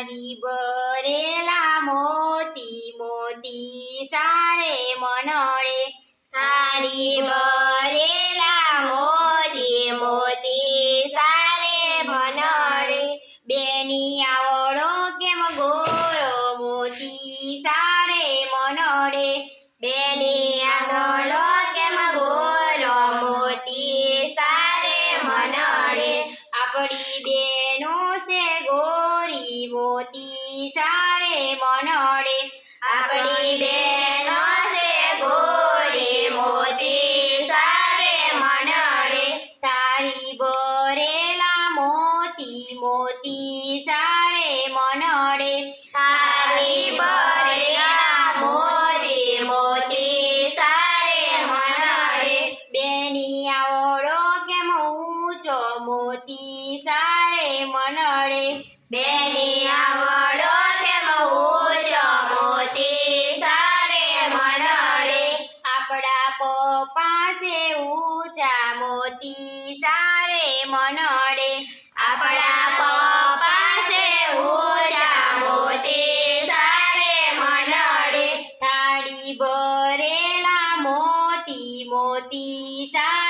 તારી બરેલા મોતી મોતી સારે મનડે. તારી બરેલા મોતી મોતી સારે મનડે. બેની આવડો કેમ ગોરો, મોતી સારે મનડે. બેની આવડો કેમ ગોરો, મોતી સારે મનડે. આપણી બેનો છે ગોરી મોતી સારે મનડે. આપણી બેનો છે ગોરી મોતી સારે મનડે. તારી બોરેલા મોતી મોતી સારે મનડે. તારી બોરેલા મોતી મોતી સારે મનડે. બેની આવડો કેમ ઊંચો, મોતી સારે મનડે પાસે ઊંચા મોતી સારે મનડે. આપણા પાસે ઊંચા મોતી સારે મનડે. સાડી ભરેલા મોતી મોતી સારે